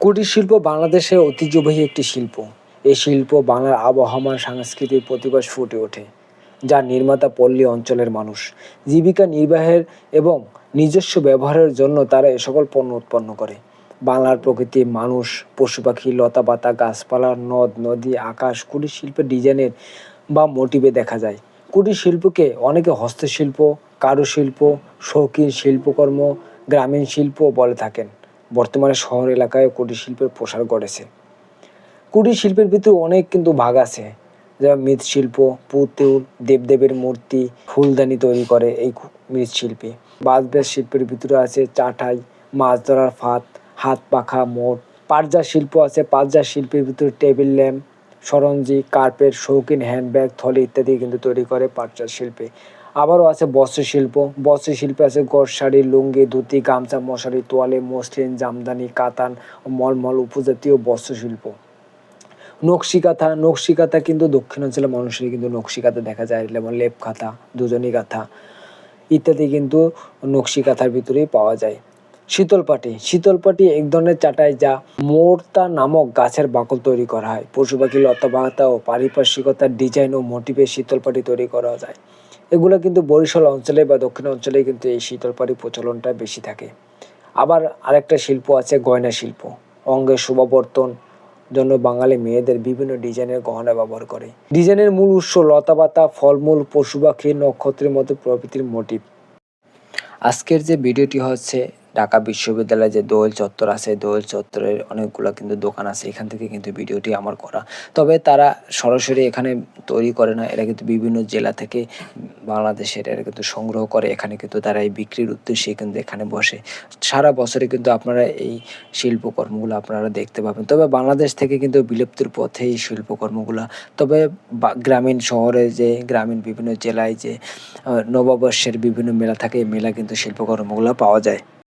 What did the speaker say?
কুটির শিল্প বাংলাদেশের ঐতিহ্যবাহী একটি শিল্প। এই শিল্প বাংলার আবহমান, সাংস্কৃতিক প্রতিভাস ফুটে ওঠে, যা নির্মাতা পল্লী অঞ্চলের মানুষ, জীবিকা নির্বাহের এবং নিজস্ব ব্যবহারের জন্য তারা এ সকল পণ্য উৎপন্ন করে। বাংলার প্রকৃতি, মানুষ, পশু পাখি লতা পাতা গাছপালা, নদ, নদী, আকাশ, কুটির শিল্পের ডিজাইনের বা মোটিভে দেখা যায়। কুটির শিল্পকে অনেকে হস্তশিল্প, কারুশিল্প, শৌখিন শিল্পকর্ম, গ্রামীণ শিল্প বলে থাকেন। বর্তমানে শহর এলাকায় কুটির শিল্পের প্রসার ঘটেছে। কুটির শিল্পের ভিতরে অনেক কিন্তু ভাগ আছে। যেমন মৃৎশিল্প, পুতুল, দেবদেবের মূর্তি, ফুলদানি তৈরি করে এই মৃৎশিল্পী। বাঁশবেত শিল্পের ভিতরে আছে চাটাই, মাছ ধরার ফাত হাত পাখা, মোট। পাটজা শিল্প আছে পাটজা শিল্পের ভিতরে টেবিল ল্যাম্প, সরঞ্জি, কার্পেট, শৌখিন হ্যান্ডব্যাগ, থলি ইত্যাদি কিন্তু তৈরি করে পাটজা শিল্পে। আবারও আছে বস্ত্রশিল্প বস্ত্রশিল্পে আছে গড় শাড়ি, লুঙ্গি, ধুতি, গামছা, মশারি, তোয়ালে মসলিন জামদানি, কাতান, মলমল উপজাতীয় বস্ত্রশিল্প নকশি কাঁথা নকশি কাঁথা কিন্তু দক্ষিণাঞ্চলের মানুষের কিন্তু নকশি কাঁথা দেখা যায়, যেমন লেপ কাঁথা দুজনী কাঁথা ইত্যাদি কিন্তু নকশি কাঁথার ভিতরেই পাওয়া যায়। শীতলপাটি শীতলপাটি এক ধরনের চাটাই যা মোর্তা নামক গাছের বাকল তৈরি করা হয়। পশু পাখি লতা ও পারিপার্শ্বিকতার ডিজাইন ও মোটিভে শীতলপাটি তৈরি করা যায়। এগুলো কিন্তু বরিশাল অঞ্চলে বা দক্ষিণ অঞ্চলে কিন্তু এই শীতলপাড়ি প্রচলনটা বেশি থাকে। আবার আরেকটা শিল্প আছে গয়না শিল্প। অঙ্গের শোভাবর্তন জন্য বাঙালি মেয়েদের বিভিন্ন ডিজাইনের গহনা ব্যবহার করে। ডিজাইনের মূল উৎস লতাপাতা ফলমূল, পশু পাখি, নক্ষত্রের মতো প্রকৃতির মোটিভ। আজকের যে ভিডিওটি হচ্ছে ঢাকা বিশ্ববিদ্যালয়ে যে দোয়েল চত্বর আছে, দোয়েল চত্বরের অনেকগুলো কিন্তু দোকান আছে। এখান থেকে কিন্তু ভিডিওটি আমার করা। তবে তারা সরাসরি এখানে তৈরি করে না। এরা কিন্তু বিভিন্ন জেলা থেকে বাংলাদেশের এরা কিন্তু সংগ্রহ করে। এখানে কিন্তু তারা এই বিক্রির উদ্দেশ্যে কিন্তু এখানে বসে। সারা বছরে কিন্তু আপনারা এই শিল্পকর্মগুলো আপনারা দেখতে পাবেন। তবে বাংলাদেশ থেকে কিন্তু বিলুপ্তির পথে এই শিল্পকর্মগুলো। তবে গ্রামীণ শহরে যে গ্রামীণ বিভিন্ন জেলায় যে নববর্ষের বিভিন্ন মেলা থাকে, এই মেলা কিন্তু শিল্পকর্মগুলো পাওয়া যায়।